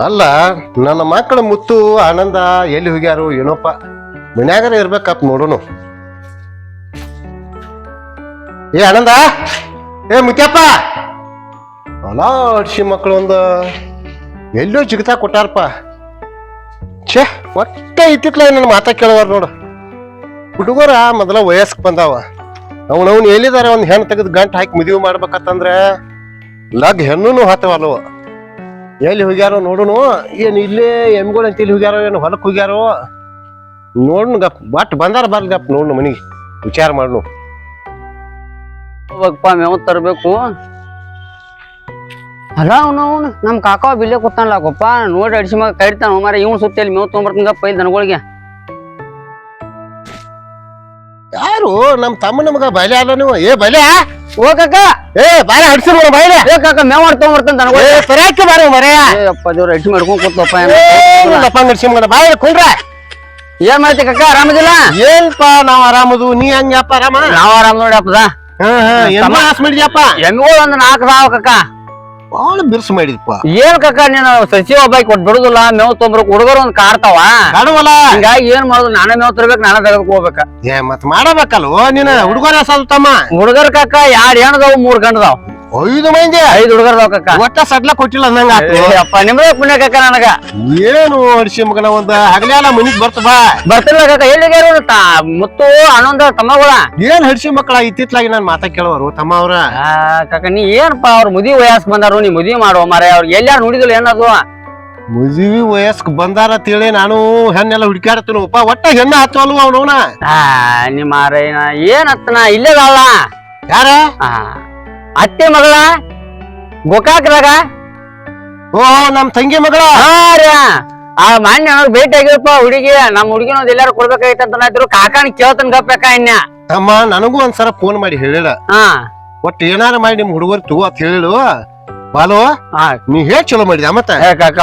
ಅಲ್ಲ, ನನ್ನ ಮಕ್ಕಳ ಮುತ್ತು ಆನಂದ ಎಲ್ಲಿ ಹೋಗ್ಯಾರು ಏನೋಪ್ಪ. ಮನ್ಯಾಗರ ಇರ್ಬೇಕಪ್ಪ ನೋಡೋನು. ಏ ಆನಂದ, ಏ ಮುತ್ಯಪ್ಪ. ಅಲ್ಲ ಅಡ್ಸಿ ಮಕ್ಕಳು ಒಂದು ಎಲ್ಲೋ ಜಿಗತಾ ಕೊಟ್ಟಾರಪ್ಪ. ಛೇ, ಒಟ್ಟೆ ಇತ್ತಿತ್ಲ ನನ್ನ ಮಾತಾ ಕೇಳವಾರ ನೋಡು. ಹುಡುಗರ ಮೊದಲ ವಯಸ್ಕ್ ಬಂದಾವ. ಅವನವ್ನು ಎಲ್ಲಿದಾರೆ ಒಂದು ಹೆಣ್ಣು ತೆಗೆದು ಗಂಟು ಹಾಕಿ ಮದುವೆ ಮಾಡ್ಬೇಕತ್ತಂದ್ರೆ ಲಗ್ ಹೆಣ್ಣು ಹತ್ತವಲ್ವ ಎಲ್ಲಿ ಹೋಗ್ಯಾರೋ ನೋಡುನು? ಏನು ಇಲ್ಲೇ ಎಮ್ಗಳು ಅಂತ ಇಲ್ಲಿ ಹೋಗ್ಯಾರೋ ಏನು ಹೊಲಕ್ಕೆ ಹೋಗ್ಯಾರೋ? ನೋಡ್ನು ಗಪ್ ಬಟ್ ಬಂದಾರ ಬರ್ಲಿ ಗಪ್ ನೋಡ್ನು ಮನಿಗೆ, ವಿಚಾರ ಮಾಡ್ನು. ಹೋಗ್ಬೇಕಪ್ಪ ಮೇವ್ ತರಬೇಕು. ಅಲ್ಲ ಅವನು ಅವನು ನಮ್ಮ ಕಾಕ ಬಿಲ್ಲೆ ಕೂತಾನಲ್ಲ ಗೊಪ್ಪ, ನೋಡಿ ಅಡಿಸಿ ಮಗ ಕೈಡ್ತಾನ ಮಾರ, ಇವ್ನು ಸುತ್ತಲ್ಲಿ ಮೇವ್ ತೊಗೊಂಬರ್ತಾನಪ್ಪ ಇಲ್ಲಿ ದನಗಳಿಗೆ. ಯಾರು? ನಮ್ಮ ತಮ್ಮ ಮಗ ಬಲೆ ಅಲ್ಲ ನೀವು? ಏ ಬಲೆ? ಓ ಕಾಕ. ಏ ಬಾರಿ ಹಡ್ಸಿರ್ ಬೈಲೆ ಏ ಕಾಕ ಮೇವ್ ಮಾಡಿ ತೊಗೊಂಬರ್ತಾನ ಏ ದನಗಳಿಗೆ ಸರಿಯಾಕಿ ಬಾರ ಮರೆಯ ಏ ಅಪ್ಪ ದೇವ್ರ ಅಡಿಸಿ ಮಾಡ್ಕೊಂಡ್ ಕೂತಪ್ಪ ಏನಪ್ಪ ನಡ್ಸಿ ಮಗನ ಬಾಯಿ ಕುಂಡ್ರ. ಏನ್ ಮಾಡ್ತಿ ಕಾಕ ಆರಾಮದಿಲ್ಲ? ಏನ್ಪ ನಾವ್ ಆರಾಮದು ನೀ ಹಂಗ್ಯಪ್ಪ ಆರಾಮ? ನಾವ್ ಆರಾಮ್ ನೋಡಿ ಅಪ್ಪದ. ಹಾ ಹಾ ಎಮ್ಮ ಹಾಸ್ ಮಾಡಿದ್ಯಪ್ಪ ಒಂದು ನಾಲ್ಕು ಸಾವ ಕಾಕ. ಭಾಳ ಬಿರ್ಸು ಮಾಡಿದಪ್ಪ ಏನ್ ಕಕ್ಕ ನೀನು ಸಸಿ ಒಬ್ಬಾಯಿ ಕೊಟ್ ಬಿಡುದಿಲ್ಲ ಮೇವ್ ತೊಂಬ್ರ ಹುಡುಗರು ಒಂದ್ ಕಾರ್ತಾವ ಕಾಡುವಲ್ಲ ಹಿಂಗಾಗಿ ಏನ್ ಮಾಡುದು ನಾನೇ ಮೇವ್ ತರ್ಬೇಕು ನಾನೇ ತೆಗೆದು ಹೋಗ್ಬೇಕ. ಏ ಮತ್ ಮಾಡಬೇಕಲ್ವ ನೀನ? ಹುಡುಗರ ಸಾಲು ತಮ್ಮ? ಹುಡುಗರ ಕಾಕ ಯಾರ ಹೆಣ್ಣದಾವ್ ಮೂರ್ ಗಂಡದಾವ್ ಐದು ಮಂದಿ? ಐದು ಹುಡುಗರ ಒಟ್ಟ ಸಡ್ಲ ಕೊಟ್ಟಿಲ್ಲ ಅಂದಂಗ ಅಪ್ಪ ನಿಮ್ದ ಪುಣ್ಯ ಕಾಕ ನನಗ. ಏನು ಅಡಿಸಿ ಮಗನ ಒಂದ ಹಗಲೆಲ್ಲ ಮನಿಗ್ ಬರ್ತ ಬಾ. ಬರ್ತಿಲ್ಲ ಕಾಕ ಎಲ್ಲಿಗಾರು ಮುತ್ತು ಅನ್ನೊಂದ ತಮ್ಮಗಳ. ಏನ್ ಹಡಿಸಿ ಮಕ್ಕಳ ಇತ್ತಿತ್ಲಾಗಿ ನಾನ್ ಮಾತಾ ಕೇಳುವರು ತಮ್ಮ ಅವ್ರ? ಕಕ್ಕ ಕಾಕ ನೀ ಏನಪ್ಪ ಅವ್ರ ಮುದಿ ವಯಸ್ಸು ಬಂದಾರು ನೀ ಮುದಿ ಮಾಡೋ ಮಾರ ಅವ್ರ ಎಲ್ಲಾರು ನೋಡಿದಿಲ್ಲ ಏನದು? ಮದುವೆ ವಯಸ್ಕ್ ಬಂದಾರ ತಿಳಿ ನಾನು ಹೆಣ್ಣೆಲ್ಲ ಅಪ್ಪ ಒಟ್ಟ ಹೆಣ್ಣ ಹತ್ತವಲ್ವ ಅವನವನ? ಆ ನಿಮ್ಮ ಏನ್ ಹತ್ತನ? ಇಲ್ಲೇದಲ್ಲ ಯಾರ? ಆ, ಅತ್ತೆ ಮಗಳ? ಗೋಕಾಕ್ರಾಗ? ಓ ನಮ್ ತಂಗಿ ಮಗಳ? ಆ ಮಾನ್ಯ ಭೇಟಿ ಆಗಿರಪ್ಪ ಹುಡುಗಿ. ನಮ್ ಹುಡುಗಿನ ಒಂದ್ ಎಲ್ಲಾರು ಕೊಡ್ಬೇಕಾಗಿತ್ತು ಅಂತ ಇದ್ರು. ಕಾಕಾನ ಕೇಳ್ತಾನ ಗಪ್ಪಕ್ಕ ಇನ್ಯ ತಮ್ಮ ನನಗೂ ಒಂದ್ಸಲ ಫೋನ್ ಮಾಡಿ ಹೇಳಿಲ್ಲ ಹಾ. ಒಟ್ಟು ಏನಾರ ಮಾಡಿ ನಿಮ್ ಹುಡುಗರು ತಗೋ ಅಂತ ಹೇಳಿಳು. ಬಾಲು ನೀ ಹೇಳ್ ಚಲೋ ಮಾಡಿದ ಮತ್ತ? ಕಾಕ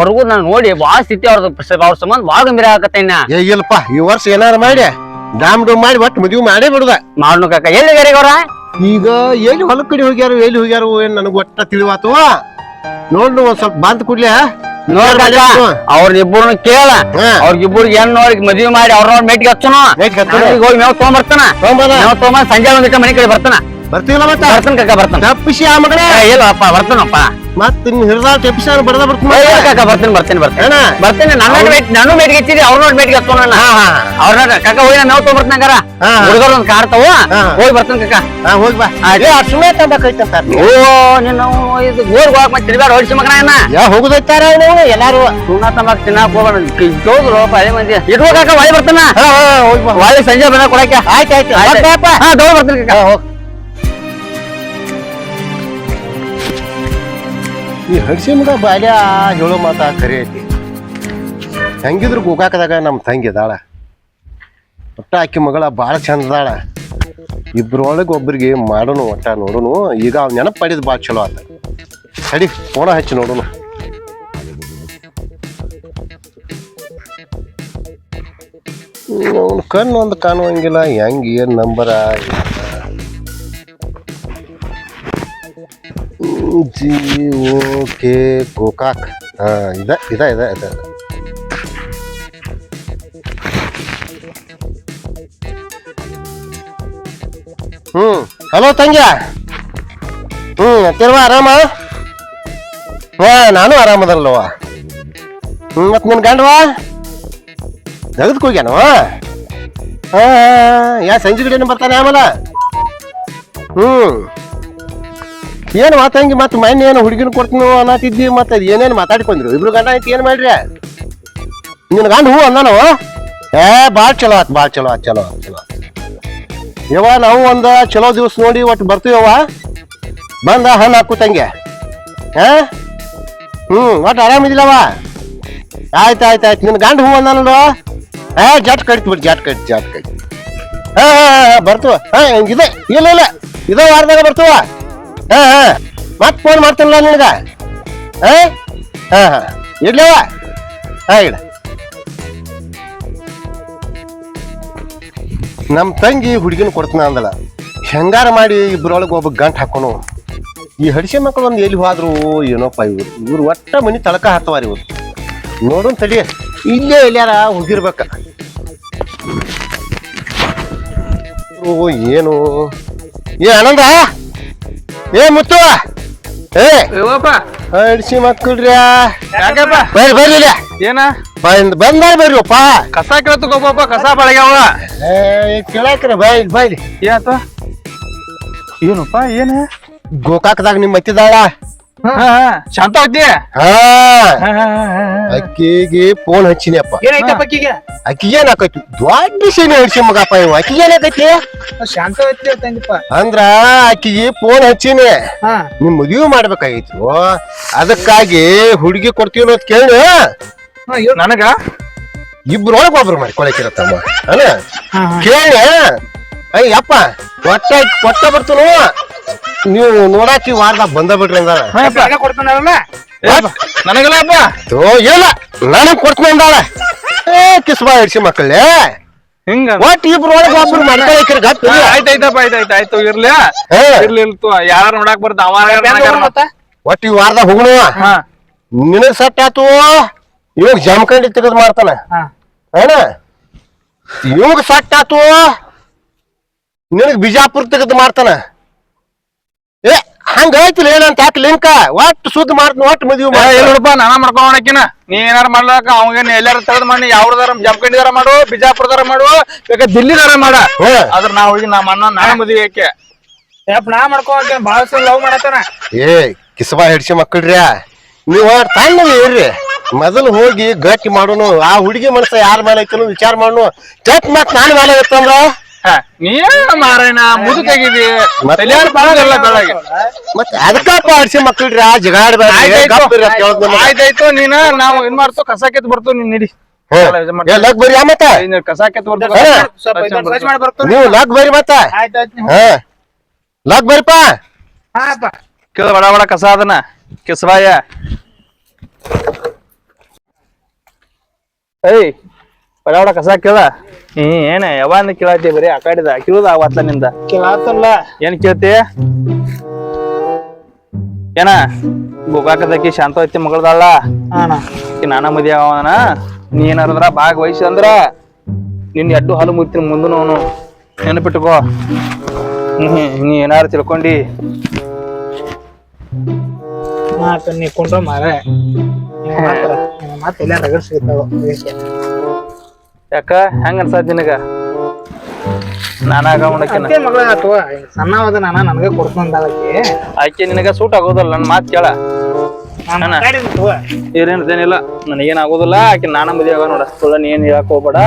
ಮರುಗು ನಾನು ನೋಡಿ ಬಾಳ ಸ್ಥಿತಿ ಅವ್ರದ್ದು ಅವ್ರ ಸಂಬಂಧ ಬಾಳ ಗಂಭೀರ ಆಗತ್ತೆ ಇನ್ನ. ಏ ಇಲ್ಲಪ್ಪ ಈ ವರ್ಷ ಏನಾರ ಮಾಡಿ ಡಾಮ್ ಡೂಮ್ ಮಾಡಿ ಒಟ್ಟು ಮದುವೆ ಮಾಡೇ ಬಿಡುದ. ಮಾಡ್ನು ಕಾಕ. ಎಲ್ಲಿ ಅವ್ರ ಈಗ ಎಲ್ಲಿ ಹೊಲಕ್ ಕಡೆ ಹೋಗ್ಯಾರು ಎಲ್ಲಿ ಹೋಗ್ಯಾರು ಏನ್ ನನಗ್ ಒಟ್ಟ ತಿಳಿವಾತು? ನೋಡ್ ಒಂದ್ ಸ್ವಲ್ಪ ಬಂದ್ ಕೂಡ್ಲೆ ಅವ್ರಿಬ್ರು ಕೇಳ ಅವ್ರಿಗಿಬ್ರಿಗೆ ಏನ್ ನೋಡಿ ಮದ್ವಿ ಮಾಡಿ ಅವ್ರ ಮೇಟಿಗೆ ಹಚ್ಚನು. ಮೇಟ್ಗ್ ಹಚ್ಚುನು. ಹೋಗಿ ಮೇವ್ ತೊಗೊಂಬರ್ತಾನ. ಬರ್ತಾನ ತಗೊಂಡ್ ಸಂಜೆ ಒಂದಿಟ್ಟ ಮನೆ ಕಡೆ ಬರ್ತಾನ. ಬರ್ತೀವಲ್ಲ ಮತ್ತ? ಬರ್ತಾನ ಕಾಕ ಬರ್ತಾನ. ತಪ್ಪಿಸಿ ಆ ಮಗನೇ. ಇಲ್ಲಪ್ಪ ಬರ್ತಾನಪ್ಪ. ಮತ್ ನಿನ್ ಹಿಡ್ದಾಳ ಟೆಪ್ಪಿಸಿ ಬಡದ ಏ, ಬರ್ತೀನಿ ಇಲ್ಲ ಕಾಕ ಬರ್ತೀನಿ ಬರ್ತೀನಿ ಬರ್ತೀನಿ. ಬರ್ತೀನಿ ನನ್ನ ಮೇಟ್ ನಾನು ಮೇಟಿಗೆ ಹಚ್ಚಿದಿ ಅವ್ರ ನೋಡಿ ಮೇಟಿಗೆ ನಾನು ಅವ್ರ ಕಾಕ ಹೋಗಿ ನಾ ಮೇವ್ ತೊಗೊಂಬರ್ತಾನಂಗಾರ ಹಾ. ಹುಡುಗರು ಒಂದ್ ಹಾ. ಹೋಗಿ ಬರ್ತೇನೆ ಕಾಕ. ಹೋಗಿ ಬಾ. ತಂಬಕೈತಂತ ಓ ನಿನ್ನ ಇದು ಗೋರ್ ಹೋಗಕ್ ಮತ್ತೆ ತಿರ್ಗಾಡ ಹೊಡಿಸಿ ಮಗನ ಏನ ಯಾ ಹೋಗುದೈತಾರ ಅವನು? ಎಲ್ಲಾರು? ಸುಣ್ಣ ತಿನ್ನಾಕ ಹೋಗೋಣ ಪದೇ ಮಂದಿ. ಇಟ್ಕೋಕಾಕ ಒಳ್ಳೆ ಬರ್ತಾನ. ಹಾ ಹಾ ಹೋಗಿ ಬಾ. ಸಂಜೆ ಬಂದ ಕೊಡಕ್ಕೆ. ಆಯ್ತು ಆಯ್ತು. ಹಾ ದೋ ಬರ್ತೀನಿ ಕಾಕ. ಹಾ, ಹೋಗ್. ಈ ಹಡ್ಸಿ ಮಗ ಬಾಲ್ಯ ಹೇಳೋ ಮಾತ ಖರೆ ಐತಿ. ಹೆಂಗಿದ್ರು ಗೋಕಾಕದಾಗ ನಮ್ಮ ತಂಗಿ ಅದಾಳ. ಒಟ್ಟ ಆಕಿ ಮಗಳ ಭಾಳ ಚಂದ ಅದಾಳ. ಇಬ್ಬರೊಳಗೆ ಒಬ್ಬರಿಗೆ ಮಾಡೋನು, ಒಟ್ಟ ನೋಡುನು, ಈಗ ಅವ್ನ ನೆನಪು ಪಡೆದು ಭಾಳ ಚಲೋ ಆತ. ಸರಿ ಫೋನ ಹಚ್ಚಿ ನೋಡೋಣ ಅವ್ನು ಕಣ್ಣು ಒಂದು ಕಾಣುವಂಗಿಲ್ಲ, ಹೆಂಗೆ ಏನು number? G O K Gokak ಹಾಂ ಇದೆ ಇದೆ ಇದೆ ಇದೆ. ಹ್ಮ್. ಹಲೋ ತಂಗ್ಯ ಹ್ಞೂ ತಿರ್ವ ಆರಾಮ? ಹಾ ನಾನು ಆರಾಮದಲ್ಲವ ಹ್ಞೂ ಮತ್ತೆ ನಿನ್ ಗಂಡವಾ? ತೆಗೆದಕ್ಕೆ ಹಾಂ ಯಾ, ಸಂಜೆ ಕಡೆನೂ ಬರ್ತಾನೆ ಆಮೇಲೆ? ಹ್ಮ್. ಏನು ಮಾತಂಗಿ ಮತ್ತೆ ಮೊನ್ನೆ ಏನು ಹುಡುಗಿನ ಕೊಡ್ತೀನಿ ಅನ್ನತ್ತಿದ್ದಿ ಮತ್ತೆ ಏನೇನು ಮಾತಾಡ್ಕೊಂಡ್ರು? ಇಬ್ರು ಗಂಡ ಐತಿ ಏನು ಮಾಡ್ರಿ? ನಿನ್ನ ಗಂಡ ಹೂ ಅಂದಾನವ? ಏ ಭಾಳ ಚಲೋ ಆತ್ ಭಾಳ ಚಲೋ ಆತ್, ಚಲೋ ಚಲೋ ಯವ್ವ, ನಾವು ಒಂದು ಚಲೋ ದಿವಸ ನೋಡಿ ಒಟ್ಟು ಬರ್ತೀವವ್ವ ಬಂದ ಹಣ್ಣು ಹಾಕು ತಂಗೆ. ಹಾ? ಹ್ಞೂ ಒಟ್ಟು ಆರಾಮಿದಿಲ್ಲವ ಆಯ್ತು ಆಯ್ತು ಆಯ್ತು. ನಿನ್ನ ಗಂಡ ಹೂ ಅಂದಾನಲ್ವ ಏ, ಜಟ್ ಕಡಿತು ಬಿಡಿ, ಜಟ್ ಕಡಿತು ಜಾಟ್ ಕಡಿತು ಹಾ ಹಾ ಹಾ ಬರ್ತವ. ಹಾ ಇದೆ. ಇಲ್ಲ ಇಲ್ಲ. ಇದೇ ವಾರದಾಗ ಬರ್ತವ. ಹಾ ಹಾ. ಮತ್ತೆ ಫೋನ್ ಮಾಡ್ತಾನಲ್ಲ ನಿನಗ? ಹಾ? ಹಾ ಹಾ. ಇಡ್ಲವ ಇಡ. ನಮ್ಮ ತಂಗಿ ಹುಡುಗಿನ ಕೊಡ್ತಾನ ಅಂದಲ್ಲ ಹೆಂಗಾರ ಮಾಡಿ ಇಬ್ಬರೊಳಗೆ ಒಬ್ಬ ಗಂಟ್ ಹಾಕೋನು? ಈ ಹಡಿಸೆ ಮಕ್ಕಳು ಒಂದು ಎಲ್ಲಿ ಹೋದ್ರು ಏನೋಪ್ಪ ಇವ್ರು? ಇವ್ರು ಒಟ್ಟ ಮನಿ ತಳಕ ಹತ್ತವಾರ ಇವ್ರು. ನೋಡೋನ್ ತಡಿ. ಇಲ್ಲೇ ಎಲ್ಲಾರ ಹೋಗಿರ್ಬೇಕ. ಏನು? ಏ, ಆನಂದ? ಏ ಮುತ್ತು. ಏ. ಇವಪ್ಪ ಹಡಿಸಿ ಮಕ್ಕಳ್ರ್ಯಾ. ಯಾಕಪ್ಪ? ಬರ್ರಿ ಬರ್ರಿ ಇಲ್ಲೇ. ಏನ? ಬಂದ್ ಬಂದಾರ ಬರ್ರಿಪ್ಪ. ಕಸ ಕೇಳ್ತಕೋಪ ಕಸ ಬಳಗ್ಯಾವ ಏ ಕೇಳಾಕ್ರ ಬಾಯ್ ಬಾಯ್ಲಿ ಏನಾತ ಏನಪ್ಪ ಏನ? ಗೋಕಾಕದಾಗ ನಿಮ್ಮ ಮತ್ತಿದಾಳ ಶಾಂತ ಹೋಗ್ತಿ ಹಾ. ಅಕ್ಕಿಗೆ ಫೋನ್ ಹಚ್ಚಿನಪ್ಪ ಏನಾಯ್ತಪ್ಪ ಅಕ್ಕಿಗೆ? ಅಕ್ಕಿಗೆ ಏನಾಕೈತಿ? ದೊಡ್ಡ ಶೇನೆ ಹಿಡ್ಸಿ ಮಗಪ್ಪ ಇವ. ಅಕ್ಕಿಗೆ ಏನಾಕೈತಿ? ಶಾಂತ ಅಂತಂದಿಪ್ಪ ಅಂದ್ರ ಅಕ್ಕಿಗೆ ಫೋನ್ ಹಚ್ಚಿನಿ. ನಿಮ್ ಮದುವೆ ಮಾಡ್ಬೇಕಾಗಿತ್ತು. ಅದಕ್ಕಾಗಿ ಹುಡುಗಿ ಕೊಡ್ತೀವಿ ಅನ್ನೋದ್ ಕೇಳಿ. ನನಗ? ಇಬ್ರೊಳಗ ಒಬ್ರು ಮಾಡ್ಕೊಳಕಿರತ್ತಮ್ಮ. ಅಲ್ಲ? ಹಾ, ಹಾ. ಅಪ್ಪ ಹೊಟ್ಟೆ ಕೊಟ್ಟ ಬರ್ತನು ನೀವು ನೋಡಾಕಿ ವಾರದಾಗ ಬಂದ ಬಿಡ್ರಿ ಅಂದಾರ ಕೊಡ್ತಾನಲ್ಲ? ನನಗಲ್ಲ ಅಪ್ಪ ಓ ಇಲ್ಲ ನನಗ್ ಕೊಡ್ತೀನಿ ಅಂದಾಳ. ಏ ಕಿಸ್ಬಾ ಹಿಡ್ಸಿ ಮಕ್ಕಳೇ. ಹಿಂಗ. ಒಟ್ಟು ಇಬ್ರು ಒಳಗ ಒಬ್ರು ಮಾಡ್ಕೊಳಕಿರ ಗಪ್ಪ ಇಲ್ಲ. ಆಯ್ತಾಯ್ತಪ್ಪ ಆಯ್ತಾಯ್ತು ಆಯ್ತು ಇರ್ಲಿ. ಇರ್ಲಿ ಇಲ್ತು ಯಾರು ನೋಡಕ್ ಬರ್ತ ಅವ ಒಟ್ಟು ಈ ವಾರದಾಗ ಹೋಗುಣ. ಹಾ. ನಿನಗ್ ಸೆಟ್ ಆತು ಇವಾಗ ಜಮಖಂಡಿ ತೆಗೆದು ಮಾಡ್ತಾನ. ಇವಾಗ ಸೆಟ್ ಆತು ನಿನಗ್ ಬಿಜಾಪುರ ತೆಗೆದು ಮಾಡ್ತಾನ? ಏ ಹಂಗ ಆಯ್ತಿಲ್ಲ ಏನಂತ ಯಾಕೆ ಲಿಂಕ ಒಟ್ಟು ಸುದ್ದಿ ಮಾಡ್ತಾನ ಒಟ್ಟು ಮದುವೆ ಮಾಡಿ ನಾನು ಮಾಡ್ಕೊಂಡಿನ ನೋಡಪ್ಪ ನಾನ ಮಾಡ್ಕೊಳಕಿನ ನೀ ಏನಾರ ಮಾಡ್ಲಾಕ ಅವಂಗ ಎಲ್ಲಾರ ತೆಗೆದು ಮಾಡಿ ಯಾವ್ದಾರ ಜಮಖಂಡಿದಾರ ಮಾಡು ಬಿಜಾಪುರದಾರ ಮಾಡು ಬೇಕಾ ದಿಲ್ಲಿದಾರ ಮಾಡ. ಆದ್ರೆ ಅದ್ರ ನಾ ಹೋಗಿ ನಮ್ಮ ಅಣ್ಣ ನಾನು ಮದುವೆ ಯಾಕೆ ಯಪ್ಪ ನಾ ಮಾಡ್ಕೋಕ ಬಾಳ ಸಲ ಲವ್ ಮಾಡತ್ತಾನ? ಏ ಕಿಸ್ಬಾ ಹಿಡ್ಸಿ ಮಕ್ಕಳ್ರಿ ನೀವ್ ತಣ್ಣ ಇರ್ರಿ. ಮೊದಲು ಹೋಗಿ ಗಟ್ಟಿ ಮಾಡೋನು ಆ ಹುಡುಗಿ ಮನಸ್ಸ ಯಾರ ಮೇಲೆ ಐತನು ವಿಚಾರ ಮಾಡೋನು. ಚಟ್ ಮತ್ ನಾನು ಮೇಲೆ ಐತಂದ್ರ? ಹ, ನೀ ಮಾರಾಯಣ ಮುದುಕಾಗಿದಿ? ತಲೆಯಾರ ಬಾಳಲ್ಲ ಬೆಳಗ್ಗೆ. ಮತ್ತೆ ಅದಕ್ಕಪ್ಪ ಹಡ್ಸಿ ಮಕ್ಕಳ್ರಿ ಆ ನಮ್ಗೆ. ಆಯ್ತಾಯ್ತು ನೀನ ನಾವು ಏನ್ ಮಾಡ್ತು ಕಸ ಕೆತ್ ಬರ್ತು ನೀನ್ ನಡಿ. ಲಗ್ ಬರ್ರಿ ಆ ಮತ್ತ? ಕಸ ಕೆತ್ ಬರ್ತು ನೀವು ಲಗ್ ಬರ್ರಿ ಮತ್ತ. ಲಗ್ ಬರಿಪ. ಕೇಳ ಬಡ ಬಡ ಕಸ ಅದನ್ನ. ಕಿಸ್ಬಾಯ ಏಯ್ ಬಡ ಬಡ ಕಸ ಕೇಳ. ಹ್ಮ್ ಏನ ಯಾವಾಗ ಕೇಳತಿ ಬರೀ ಆ ಕಡೆದ ಕಿಳುದ ನಿಂದ? ಕೇಳಾತಲ್ಲ. ಏನ್ ಕೇಳ್ತಿ? ಏನ? ಗೋಕಾಕದಕ್ಕಿ ಶಾಂತ ಐತಿ ಮಗಳದಾಳ? ಅಣ್ಣ ಆಕಿ ನಾನ ಮದಿ ಅವನ ನೀ ಏನಾರ ಭಾಗವಹಿಸಿ ಅಂದ್ರ ನಿನ್ ಎಡ್ಡು ಹಾಲು ಮುಗ್ತೀನಿ ಮುಂದನು ಅವನು. ನೆನಪಿಟ್ಟುಕೋ ನೀ ಏನಾರು ತಿಳ್ಕೊಂಡಿ. ಮಾತ ನೀ ಕೊಂಡ್ರ ಮಾರ. ಮತ್ತೆ ಎಲ್ಲ ರಗಡ್ ಸಿಗ್ತಾವ? ಯಾಕ? ಹೆಂಗ ಅನ್ಸತ್ ನಿನಗ? ನಾನಾಗ ಮಾಡಕಿನ ಅತ್ತೆ ಮಗಳ ಆತು ಸಣ್ಣವಾದ ನಾನ ನನಗೆ ಕೊಡ್ಕೊಂಡಾಗಕ್ಕೆ ಆಕೆ. ನಿನಗ ಸೂಟ್ ಆಗೋದಲ್ಲ ನನ್ನ ಮಾತು ಕೇಳ. ಏನಿಲ್ಲ ಏನೇನಿಲ್ಲ ನನಗೇನ್ ಆಗೋದಿಲ್ಲ ಆಕೆ ನಾನ ಮದುವೆ ಆಗ ನೋಡ. ಸುಳ್ಳ ನೀ ಏನ್ ಹೇಳಕ್ ಹೋಗ್ಬೇಡ.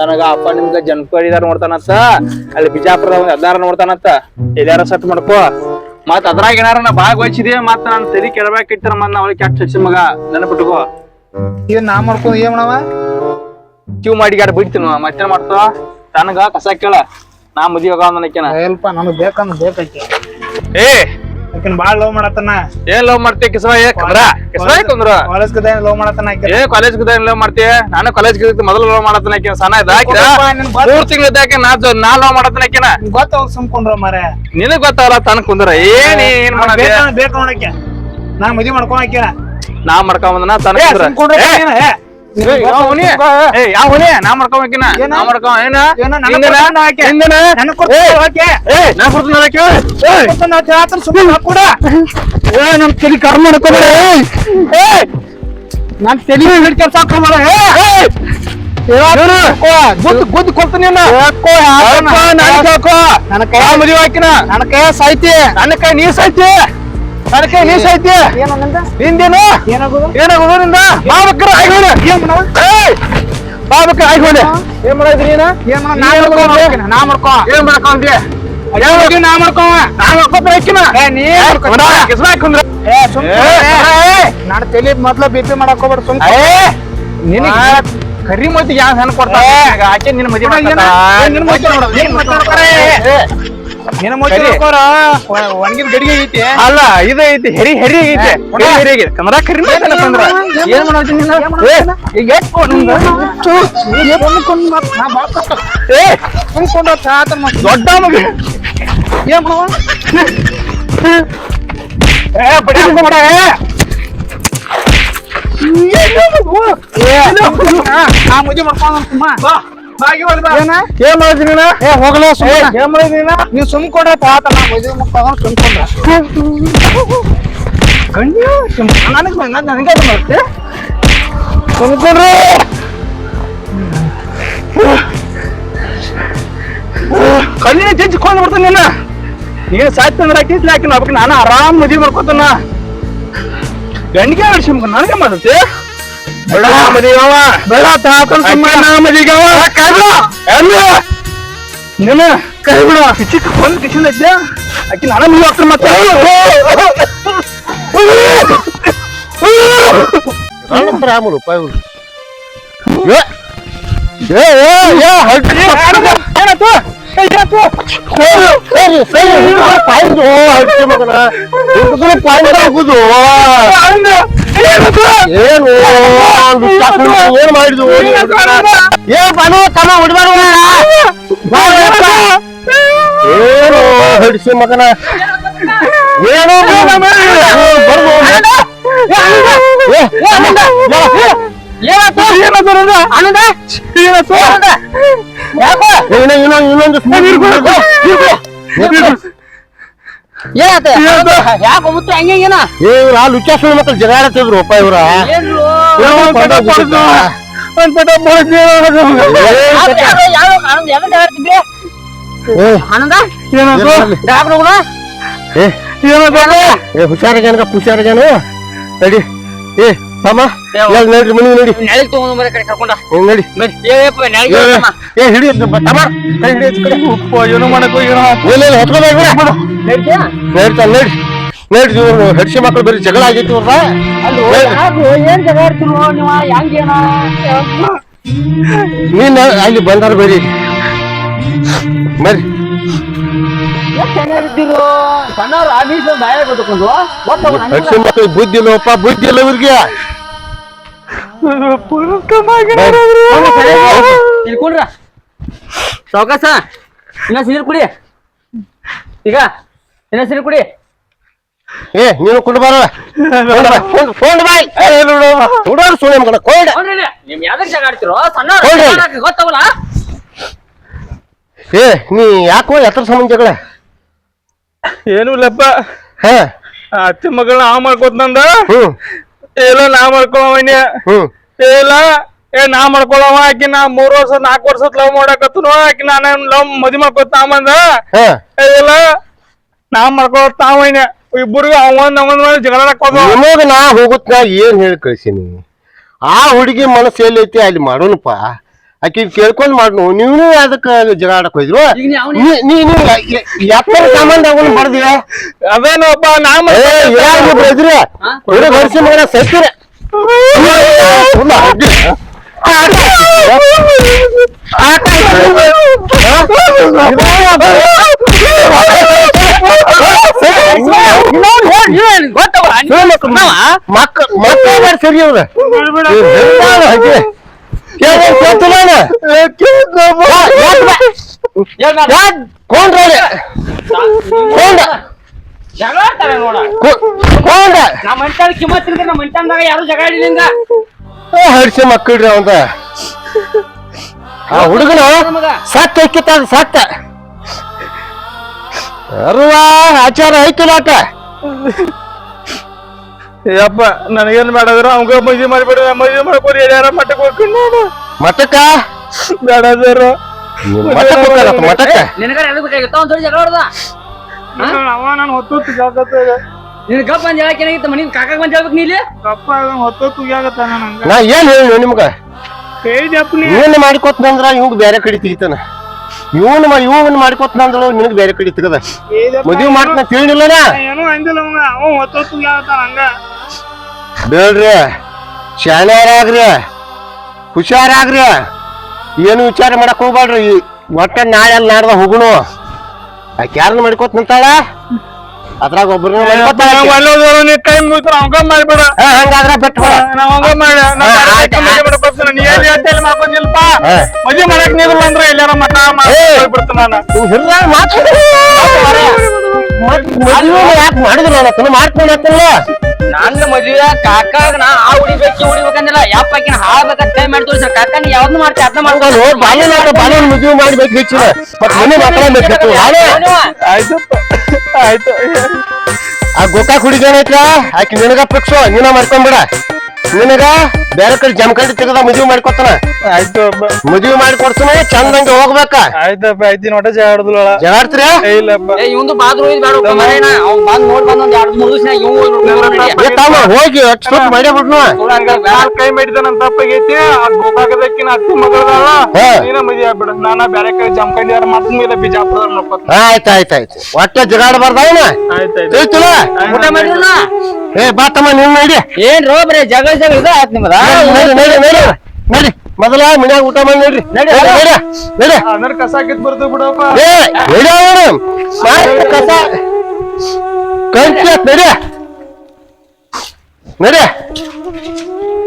ನನಗ ಅಪ್ಪ ನಿಮ್ಗ ಜನಪಡಿದಾರ ನೋಡ್ತಾನತ್ತ ಅಲ್ಲಿ ಬಿಜಾಪುರ ಎಲ್ಲಾರ ನೋಡ್ತಾನತ್ತ ಎಲ್ಲಾರ ಸೆಟ್ ಮಾಡ್ಕೋ. ಮತ್ ಅದ್ರಾಗ ಏನಾರ ನಾ ಭಾಗವಹಿಸಿದೆ ಮತ್ ನಾನು ತಲಿ ಕೆಳಬೇಕಿತ್ತ ಮತ್ ನಾ ಅವಳಿಗೆ ಕೆಟ್ಟ ಸಸಿ ಮಗ ನೆನಪಿಟ್ಕೋ. ಏನ್ ನಾ ಮಾಡ್ಕೋ ಏನ್ ಮಾಡವ? ಕ್ಯೂ ಮಾಡಿ ಗಾಡಿ ಬಿಡ್ತೀನಿ ಮತ್ತೆ ಮಾಡ್ತಾ ತನಗ ಕಸ ಕೇಳ ನಾ ಮದಿ ಹೋಗ ನನಕೇನ ಸ್ವಲ್ಪ ನನಗ್ ಬೇಕಂದ್ ಬೇಕೈತಿ ಏ! ಆಕಿನ ಬಾಳ ಲವ್ ಮಾಡತ್ತನ. ಏನ್ ಲವ್ ಮಾಡ್ತೀಯ ಕಿಸವ? ಏ ಕಂದ್ರ ಕಿಸ್ವ ಕುಂದ್ರ ಕಾಲೇಜ್ ಕದ ಲವ್ ಮಾಡತ್ತನ ಆಕಿ ಏ ಕಾಲೇಜ್ ಲವ್ ಮಾಡ್ತೀಯ ನಾನು ಕಾಲೇಜ್ ಮೊದಲು ಲವ್ ಮಾಡತ್ತನ ಆಕಿನ ಸಣ್ಣ ಇದ್ದ ಆಕಿನ. ಗೊತ್ತ- ಮೂರ್ ತಿಂಗಳ ಇದ್ದಾಕೆ ನಾ ನಾ ಲವ್ ಮಾಡತ್ತನ ಆಕಿನ. ಗೊತ್ತ ಸುಮ್ಕೊಂಡ್ರ ಮಾರ ನಿನಗ್ ಗೊತ್ತಾಗಲ್ಲ ತನಕ ಕುಂದ್ರ. ಏನ್ ಏನ್ ಮಾಡತ್ತೆ ಬೇಕ ನೋಡಕ್ಕೆ ನಾ ಮದಿ ಮಾಡ್ಕೊಂಡ್ ಹಾಕ್ಯಾರ ನಾ ಮಾಡ್ಕೊಂಡ್ ತನಕ ಕುಂದ್ರ. ಏ, ಏ. ಏ? ಏ, ಹುಲಿ? ನಾ ಮಾಡ್ಕೊಂಬೇಕಿನ ಏನ? ನಮ್ ತಲಿ ಕರ್ಮ ಮಾಡ್ಕೊಬೇಡ. ಏ. ನಾನ್ ತಲಿ ಹಿಡ್ ಕೆಲ್ಸ. ಗುದ್ದು ಕೊಡ್ತೀನಿ ನಿನ್ನ. ಕೈ ಮದುವೆ ಹಾಕಿನ. ನನ್ನ ಕೈ ಸಾಯ್ತಿ. ನನ್ನ ಕೈ ನೀ ಸೈತಿ ನನ್ನ ಕೈ ಐತಿ ನಿಂದೇನು? ಏನಾಗೋದು? ನಿಂದ? ಮಾಡವ? ಏಯ್! ಬಾಬಕ್ಕ ಆಯ್ಗೋಣ ಏನ್ ಮಾಡಿದ್ರಿ ನೀನು? ನಾ ಮಾಡ್ಕೊ, ಏನ್ ಮಾಡಕೊಂಡಿ ಏನ್ ಮದ್ವಿ ನಾ ಮಾಡ್ಕೊ. ನಾ ಏ, ನೀ ಸುಮ್ನೆ. ನಾನು ತಲಿ ಮೊದ್ಲ ಬಿ ಪಿ ಮಾಡಕ್ ಹೋಗ್ಬೇಡ ಸುಮ್ ನಿನಗೆ ಕರಿ ಮತಿ ಯಾವ ಹೆಣ್ಣು ಕೊಡ್ತಾರೆ? ಆಕೆ ನಿನ್ನ ಮದುವೆ ಏನ? ಏ, ನಿನ್ ಮದ್ವೆ ನಿನ್ನ ಮುಚ್ಚಿ ನೋಡ್ಕೋರ. ಒಣಗಿದ ಗಡಿಗೆ ಐತಿ. ಅಲ್ಲ ಇದು ಐತಿ ಹೆರಿ ಹೆರಿ ಐತಿ. ಹೆರಿ ಹೆರಿ ಐತಿ ಕಮರ ಕರಿ ಅಂದ್ರ ಏನ್ ಮಾಡೋದು ನೀನು? ಏ ಈಗ ನಿಂದು? ಏ ಸುಮ್ಕೊಂಡು ಚಾತ ದೊಡ್ಡ ಮಗ. ಏನ್ ಮಾಡವ ಏ ಬಡಿ ಹಾಕೊಂಬಿಡ ಏ. ಆ ಮದುವೆ ಮಾಡ್ಕೊಂಡು ಸುಮ್ಮ. ಏನ್? ಮಾಡಿದ್ರಿ ಏ ಹೋಗಲೇ ಏನ್ ಮಾಡಿದ್ರಿ ನೀನ? ನೀವು ಸುಮ್ ಕೊಡ್ರ ಪಾತ ನಾ ಮದುವೆ ಮಾಡ್ಕೊಂಡು ಸುಮ್ ಕೊಡ್ರ ಗಂಡ್ಯ ನನಗೆ ನನಗೆ ಮಾಡ್ತೆ ಸುಮ್ಕೊಂಡ್ರಿ. ಕಲ್ಲಿನ ಜಜ್ಜಿಕೊಂಡು ಬಿಡ್ತಾನೆ ನೀನು. ನೀನು ಸಾಯ್ತು ಅಂದ್ರೆ ಹಾಕಿಸ್ಲಿ ಹಾಕಿ ಅದಕ್ಕೆ ನಾನು ಆರಾಮ್ ಮದುವೆ ಮಾಡ್ಕೊತಾನ ಗಂಡಿಗೆ ಆಡಿಸಿ ನನಗೆ ಮಾಡುತ್ತೆ? ಬೇಡ ತಾತನ್ ಸುಮ್ಮನೆ ಮದಿಗವ ನೀನು ಕೈ ಬಿಡು ಕಿಚಿಕ್ ಬಂದ್ ಕಿಚಿಂದ ಐತೆ ಆಕಿ ನಾನು ನೀವು ಹಾಕ್ತಾರೆ ಮತ್ತೆ ಏ ಹಡ್ಡಿ ಏನಾಯ್ತು ಏನಾಯ್ತು ಸರಿ ಸರಿ ಏನು? ಏನ್ ಮಾಡಿದ್ವು? ಏ ಬನು ತಮ್ಮ ಹೊಡಿಬಾರ್ದು ಏನು? ಹಡಿಸಿ ಮಗನ. ಏನು? ಬರ್ದು ಇನ್ನೊಂದು ಯಾಕೆ ಮುತ್ತು ಹಂಗೆ ಏನ ಏ ಇವ್ರ ಆ ಲುಚ್ಚಾಸುಳಿ ಮಕ್ಕಳು ಜಗಾಡತ್ತಿದ್ರು ಅಪ್ಪ ಇವ್ರ. ಏ ಜಾಡ್ತಿದ್ರಿ ಆನಂದ ಏನಾಯ್ತು ಡಾಕ್ಟ್ರು ಕೂಡ ಏ. ನಡಿ ನಡ್ರಿ ಮನಿ ನಡಿ ನೆಳಗ್ ತಗೊಂಡ್ ಬರ ಕಡೆ ಕರ್ಕೊಂಡ. ಹಿಂಗ್ ನಡಿ. ಏಪ್ಪ ಏ, ತಮ್ಮ. ಕೈ ಹಿಡಿ ಕಡೆ. ಉಪ್ಪು ಏನು ಇಲ್ಲ ಹೊತ್ಕೊಂಡ್ ನಡಿ ಇವ್ರು ಹಡ್ಸಿ ಮಕ್ಕಳು ಬರೀ ಜಗಳ ಆಗೈತಿ ಏನ್ ಆಡ್ತಿರೋ ನೀವ ಹೆಂಗೇನ ನೀನ್ ಅಲ್ಲಿ ಬಂದಾರ ಬರೀ. ಬರ್ರಿ ಬುದ್ಧಿ ಇಲ್ಲವಪ್ಪ ಬುದ್ಧಿ ಇಲ್ಲ ಇವ್ರಿಗೆ ಇಳ್ಕೊಂಡ್ರ ಸಾವಕಾಸ ಇನ್ನ ಸೀರೆ ಕುಡಿ ಈಗ ಇನ್ನ ಸೀರೆ ಕುಡಿ ಏ ನೀನು ಕುಂಡು ಬಾರ ಕೊಂಡು ಬಾಯ್ ಹುಡುಗರು ಸುಳ್ಳು ಮಗನ ನೋಡ್ರಿ ನಿಮ್ ಯಾವ್ದಕ್ ಜಗ ಏ ನೀ ಯಾಕೋ ಎತ್ತರ ಸಂಬಂಧ ಏನು ಇಲ್ಲಪ್ಪ. ಹಾ. ಅತ್ತೆ ಮಗಳನ್ನ ಆ ಹ್ಮ್ ಇಲ್ಲ ನಾ ಮಾಡ್ಕೊಳವನ್ಯ ಹ್ಮ್ ಇಲ್ಲ. ಏ ನಾ ಮಾಡ್ಕೊಳವ. ಆಕಿ ನಾ ಮೂರ್ ವರ್ಷ ನಾಲ್ಕು ವರ್ಷ ಲವ್ ಮಾಡಕತ್ತನು. ಆಕಿ ನಾನು ಲವ್ ಮದಿ ಮಾಡ್ಕೊತ ಅಮ್ಮಂದ ಹಾ. ಏ, ಇಲ್ಲ. ನಾ ಮಾಡ್ಕೊಳತ್ ತಾವನ್ಯ ಇಬ್ಬರಿಗೂ ಅವನ್ ಅವಂದ್ ಮೇಲೆ ಜಗಳ ಹಾಕೋದು ನಿಮಗ ನಾ ಹೋಗುತ್ತ ಏನ್ ಹೇಳಿ ಕಳ್ಸೀನಿ? ಆ ಹುಡುಗಿ ಮನಸ್ಸು ಎಲ್ಲೈತಿ ಅಲ್ಲಿ ಮಾಡೋಣಪ್ಪ. ಆಕಿ ಕೇಳ್ಕೊಂಡ್ ಮಾಡ್ನು. ನೀವು ಅದಕ್ಕ ಜಗಳ ಆಡಕ್ ಹೋಯ್ದ್ರು ಈಗ ನೀ ಅವ್ನ- ನೀ- ನೀ ನೀವು ಎಪ್ಪರ ಸಂಬಂಧ ಅವನು ಬರ್ದಿರ ಅವೇನಪ್ಪ ನಾ ಏ ಮಾಡ್ಕೊಳತ್ ಯಾರು ಬೆಳೆದ್ರಿ ಹಾ? ಹುಡುಗ ಹರಿಸಿ ಮಗನ ಸತ್ತಿರ ಮಕ್ಕ ಮಕ್ಕಳ ಸರಿ ಅವ್ರ ನಮ್ಮ ಮಂಟಾಳ ಕಿಮ್ಮತ್ ತಿಂದ್ರೆ ನಮ್ಮ ಮಂಟಾನ್ದಾಗ ಯಾರು ಜಗ ಓ ಹಡಿಸಿ ಮಕ್ಕಳ್ರಿ ಅವಂದ ಆ ಹುಡುಗನ ನಮಗ ಸತ್ತ ಐಕಿತ್ತ ಸತ್ತ. ಅರುವ ಆಚಾರ ಐಕಿಲ್ಲ ಆಟ ಯಪ್ಪ ನನಗೇನ್ ಮಾಡಿದ್ರು ಅವಂಗ ಮದ್ವೆ ಮಾಡಿಬಿಡ ಮದ್ವೆ ಮಾಡ್ಕೊರಿ ಯಾರ ಮಠಕ್ಕೆ? ಹೋಗ್ಕೊಂಡು ನಾನು ಮಠಕ್ಕ ಬೇಡದ್ರು ಮಠಕ್ಕೆ ಹೋಗ್ತಾರತ್ತ ಮಠಕ್ಕ? ನಿನಗಾರ ಎದಕ್ ಬೇಕಾಗಿತ್ತ? ಒಂದ್ ಜೋಡಿ ಜಗಳ ಹೊಡ್ದ ಅವ ನಾನು ಹೊತ್ತು ಜಾಗತ್ತಾಗ ನಿನ್ ಗಪ್ ಬಂದ್ ಹೇಳಕ್ ಏನಾಗಿತ್ತ? ಮನಿ ಕಾಕಾಗ್ ಬಂದ್ ಹೇಳ್ಬೇಕು ನೀಲಿ ಕಪ್ಪ ಹೊತ್ತು ತುಗ್ಯಾಗತ್ತಾನ ನಂಗ ನಾ ಏನ್ ಹೇಳಿ ನಿಮ್ಗ? ಹೇಳಿದಪ್ಪ ನೀ. ಇವನ್ ಮಾಡಿಕೊತ್ನಂದ್ರ ಇವಂಗ್ ಬೇರೆ ಕಡೆ ತೆಗಿತಾನ ಇವನ್ ಮಾಡಿ ಇವನ್ ಮಾಡಿಕೊತ್ನಂದ್ರ ನಿನಗ್ ಬೇರೆ ಕಡೆ ತೆಗದ ಮದುವೆ ಮಾಡ್ತಾನ ತಿಳಿಲ್ಲ ಏನೋ ಅಂದಿಲ್ಲ ಅವಂಗ ಅವ ಹೊತ್ತು ಹಂಗ. ಬೇಡ್ರಿ. ಶಾಣ್ಯಾರಾಗ್ರಿ. ಹುಷಾರಾಗ್ರಿ. ಏನು ವಿಚಾರ ಮಾಡಕ್ ಹೋಗ್ಬೇಡ್ರಿ ಈ ಒಟ್ಟ ನಾಳೆ ಅಲ್ಲಿ ನಾಡ್ದ ಹೋಗುನು ಆಕೆ ಯಾರನ್ನ ಮಾಡ್ಕೋತ ನಿಂತಾಳ? ಅದ್ರಾಗ ಒಬ್ಬರನ್ನ ಮಾಡ್ಕೋತಾಳ ಆಕಿ. ನೀ ಕೈ ಮುಗಿದ್ರ ಅವಂಗ ಮಾಡ್ಬೇಡ. ಹಾ, ಹಂಗಾದ್ರ ಬಿಟ್ಟು ಬಿಡ. ನಾವ್ ಹಂಗ ಮಾಡಿ ನಾ ಹಾ, ಬ್ಯಾರೆ ಆಯ್ತ್, ಕೈ ಮದ್ವೆ ಮಾಡಕ್ ಹೋಗ್ತೀನಿ. ನೀ ಏನ್ ಹೇಳ್ತಿ ಅಲ್ಲಿ ಮಾಡ್ಕೊಂದಿಲ್ಪ ಹಾ. ಮದ್ವೆ ಮಾಡಕ್ ನೀರಿಲ್ಲ ಅಂದ್ರೆ ಎಲ್ಲಾರ ಮಠ ಏ. ಮಾಡ್ಬಿಡ್ತಾನ ನಾನು. ಇವ್ ಹಿರ್ರಾಳ್ ಮಾತು ಮದುವೆ ಯಾಕೆ ಮಾಡಿದ್ರು ನಾನು ಮಾಡ್ಕೊಂಡು ಮದುವೆ ಕಾಕಾಗ ನಾ ಆ ಉಡಿಬೇಕು ಉಡಿಬೇಕಂದಿಲ್ಲ. ಯಾಪಾಕಿನ ಹಾಳ್ಬೇಕಂತ ಕೈ ಮಾಡಿ ತೋರಿಸ್ರ ಕಾಕ ನೀ ಯಾವ್ದು ಮಾಡ್ತಿ ಅದನ್ನ ನಾನು ಬಾಲ್ಯನಾಗ ಬಾಲ್ಯನ ಮದುವೆ ಮಾಡ್ಬೇಕು ಹೆಚ್ಚಿನ. ಮತ್ ಮನೆ ಆಯ್ತು ಆ ಗೋಕಾಕ್ ಆಕಿ ನಿನಗ ಪಕ್ಷ ನೀನ ಮಾಡ್ಕೊಂಬಿಡ. ನಿನಗ? ಬೇರೆ ಕಡೆ ಜಮಖಂಡಿ ತೆಗೆದ ಮದುವೆ ಮಾಡ್ಕೊತಾನ. ಆಯ್ತು ಮದುವೆ ಮಾಡ್ಕೊಡ್ತಾನೆ ಚಂದಂಗೆ ಹೋಗ್ಬೇಕ. ಆಯ್ತಪ್ಪ ಐದಿನ ನೋಟ ಜಾಡ್ದಲ್ಲ ಜಾಡ್ತೀರ ಇಲ್ಲಪ್ಪ ಏ ಇವಂದು ಬಾದ್ರು ಒಯ್ದು ಬೇಡ ಅವ್ನ್ ಬಂದ್ ನೋಡ್ ಬಂದ್ ಒಂದ್ ಎರಡು ಮೂರು ದಿವಸ ಇವ್ ಏ ಹೋಗಿ ಅಷ್ಟು ಸ್ವಲ್ಪ ಮಾಡೇ ಬಿಡ್ನು ನಾನ್ ಕೈ ಮಾಡಿದ ನನ್ ತಪ್ಪಾಗೈತಿ ಅದ್ ಗೋಕಾಕದಕ್ಕಿನ ಅತ್ತಿ ಮಗಳದಾಳ. ಹಾ. ನೀನ ಮದ್ವೆ ಆಗ್ಬಿಡ. ನಾನ ಬ್ಯಾರೆ ಕಡೆ ಮಾಡ್ತೀನಿ ಇಲ್ಲ ಬಿಜಾಪುರ ನೋಡ್ಕೊತ ಆಯ್ತು ಆಯ್ತು ಆಯ್ತು ಒಟ್ಟ ಊಟ ಏ ಬಾ ತಮ್ಮ ಮಾಡಿ ಏನ್ ರೋ ಬರೇ ಜಗಳ ಜಗಳ ಇದು ಆಯ್ತು ನಿಮ್ಮದ ನಡಿ ನಡಿ ನಡಿ ನಡಿ. ಮೊದಲ ಮನ್ಯಾಗ ಊಟ ಮಾಡಿ ನಡ್ರಿ. ನಡಿ ನಡಿ ಅಂದ್ರೆ ಕಸ ಹಾಕಿದ್ ಬರ್ದು ಬಿಡಪ್ಪ. ಏ ನಡಿ ಕಸ. ಕಂಚ ನಡಿ. ನಡಿ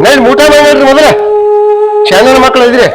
ನಡಿ. ಊಟ ಮಾಡಿ ನಡ್ರಿ ಮೊದಲ. ಶಾಣ್ಯನ ಮಕ್ಕಳು ಇದ್ರಿ.